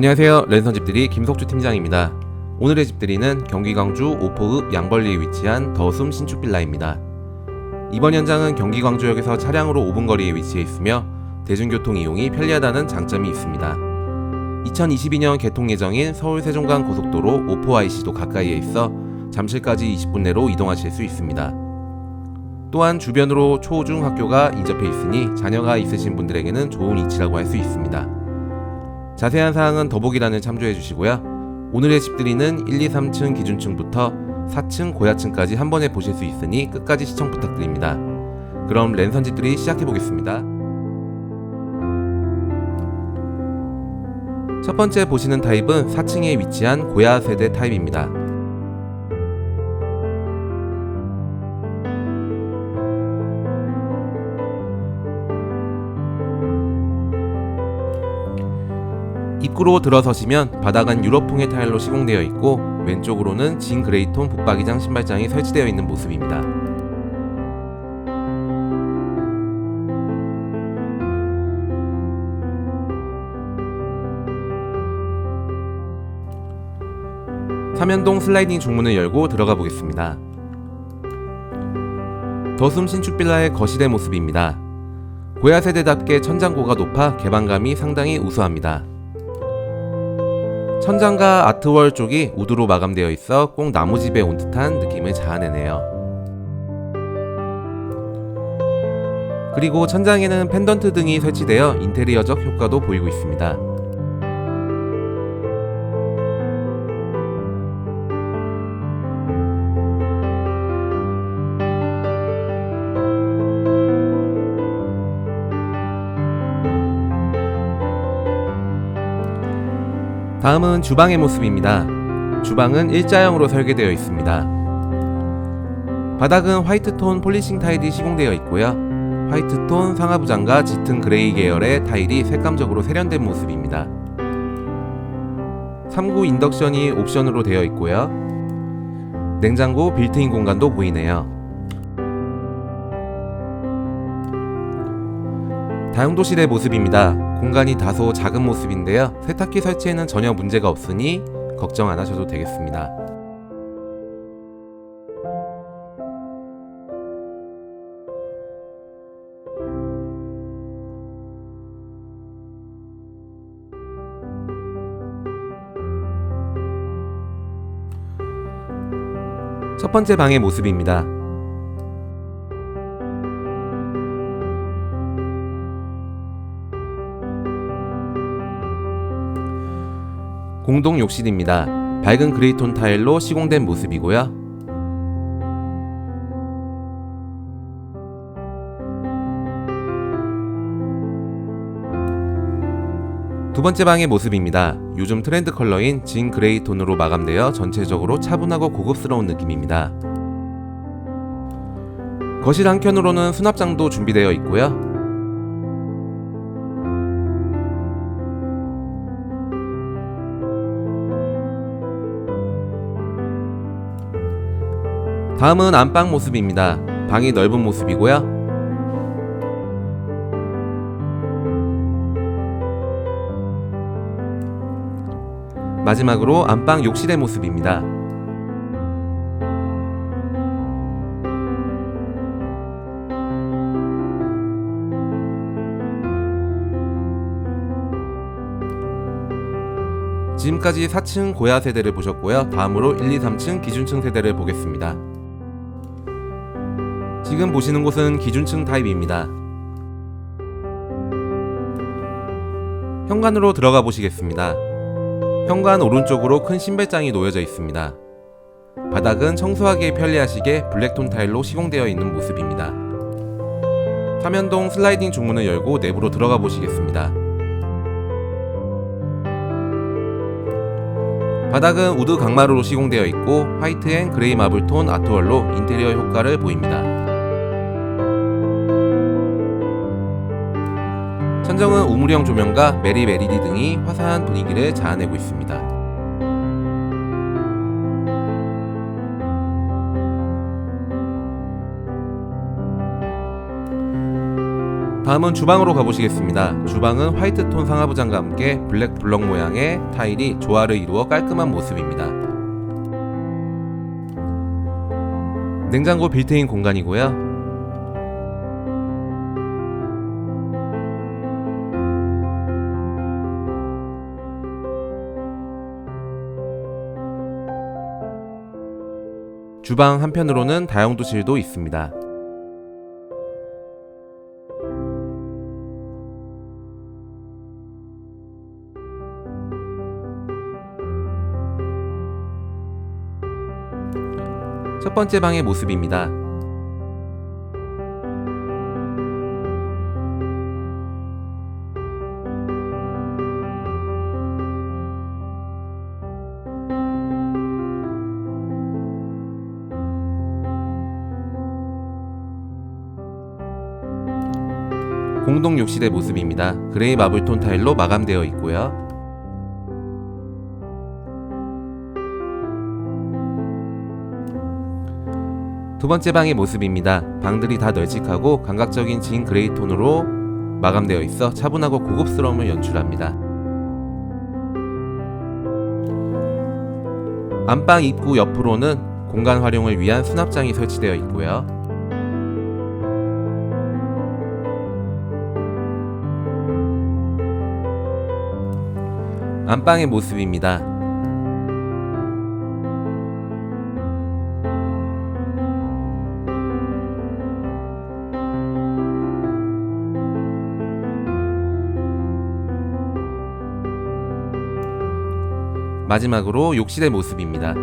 안녕하세요. 랜선 집들이 김석주 팀장입니다. 오늘의 집들이는 경기 광주 오포읍 양벌리에 위치한 더숨 신축 빌라입니다. 이번 현장은 경기 광주역에서 차량으로 5분 거리에 위치해 있으며 대중교통 이용이 편리하다는 장점이 있습니다. 2022년 개통 예정인 서울 세종간 고속도로 오포 IC도 가까이에 있어 잠실까지 20분 내로 이동하실 수 있습니다. 또한 주변으로 초중 학교가 인접해 있으니 자녀가 있으신 분들에게는 좋은 위치라고 할 수 있습니다. 자세한 사항은 더보기란을 참조해 주시고요. 오늘의 집들이는 1, 2, 3층 기준층부터 4층 고야층까지 한 번에 보실 수 있으니 끝까지 시청 부탁드립니다. 그럼 랜선 집들이 시작해 보겠습니다. 첫 번째 보시는 타입은 4층에 위치한 고야 세대 타입입니다. 입구로 들어서시면 바닥은 유럽풍의 타일로 시공되어 있고 왼쪽으로는 진 그레이톤 붙박이장 신발장이 설치되어 있는 모습입니다. 삼연동 슬라이딩 중문을 열고 들어가 보겠습니다. 더숨 신축 빌라의 거실의 모습입니다. 고야 세대답게 천장고가 높아 개방감이 상당히 우수합니다. 천장과 아트월 쪽이 우드로 마감되어 있어 꼭 나무집에 온 듯한 느낌을 자아내네요. 그리고 천장에는 펜던트 등이 설치되어 인테리어적 효과도 보이고 있습니다. 다음은 주방의 모습입니다. 주방은 일자형으로 설계되어 있습니다. 바닥은 화이트톤 폴리싱 타일이 시공되어 있고요. 화이트톤 상하부장과 짙은 그레이 계열의 타일이 색감적으로 세련된 모습입니다. 3구 인덕션이 옵션으로 되어 있고요. 냉장고 빌트인 공간도 보이네요. 다용도실의 모습입니다. 공간이 다소 작은 모습인데요. 세탁기 설치에는 전혀 문제가 없으니 걱정 안 하셔도 되겠습니다. 첫 번째 방의 모습입니다. 공동 욕실입니다. 밝은 그레이톤 타일로 시공된 모습이고요. 두 번째 방의 모습입니다. 요즘 트렌드 컬러인 진 그레이 톤으로 마감되어 전체적으로 차분하고 고급스러운 느낌입니다. 거실 한켠으로는 수납장도 준비되어 있고요. 다음은 안방 모습입니다. 방이 넓은 모습이고요. 마지막으로 안방 욕실의 모습입니다. 지금까지 4층 고야 세대를 보셨고요. 다음으로 1, 2, 3층 기준층 세대를 보겠습니다. 지금 보시는 곳은 기준층 타입입니다. 현관으로 들어가 보시겠습니다. 현관 오른쪽으로 큰 신발장이 놓여져 있습니다. 바닥은 청소하기 편리하시게 블랙톤 타일로 시공되어 있는 모습입니다. 삼연동 슬라이딩 중문을 열고 내부로 들어가 보시겠습니다. 바닥은 우드 강마루로 시공되어 있고 화이트 앤 그레이 마블톤 아트월로 인테리어 효과를 보입니다. 천정은 우물형 조명과 메리 메리디 등이 화사한 분위기를 자아내고 있습니다. 다음은 주방으로 가보시겠습니다. 주방은 화이트톤 상하부장과 함께 블랙 블럭 모양의 타일이 조화를 이루어 깔끔한 모습입니다. 냉장고 빌트인 공간이고요. 주방 한편으로는 다용도실도 있습니다. 첫 번째 방의 모습입니다. 공동 욕실의 모습입니다. 그레이 마블톤 타일로 마감되어 있고요. 두 번째 방의 모습입니다. 방들이 다 널찍하고 감각적인 진 그레이 톤으로 마감되어 있어 차분하고 고급스러움을 연출합니다. 안방 입구 옆으로는 공간 활용을 위한 수납장이 설치되어 있고요. 안방의 모습입니다. 마지막으로 욕실의 모습입니다.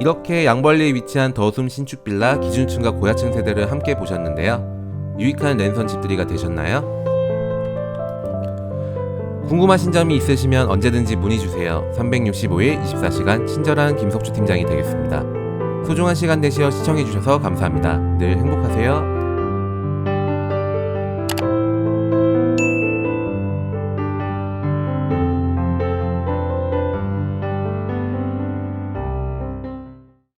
이렇게 양벌리에 위치한 더숨 신축 빌라 기준층과 고야층 세대를 함께 보셨는데요. 유익한 랜선 집들이가 되셨나요? 궁금하신 점이 있으시면 언제든지 문의 주세요. 365일 24시간 친절한 김석주 팀장이 되겠습니다. 소중한 시간 내시어 시청해주셔서 감사합니다. 늘 행복하세요.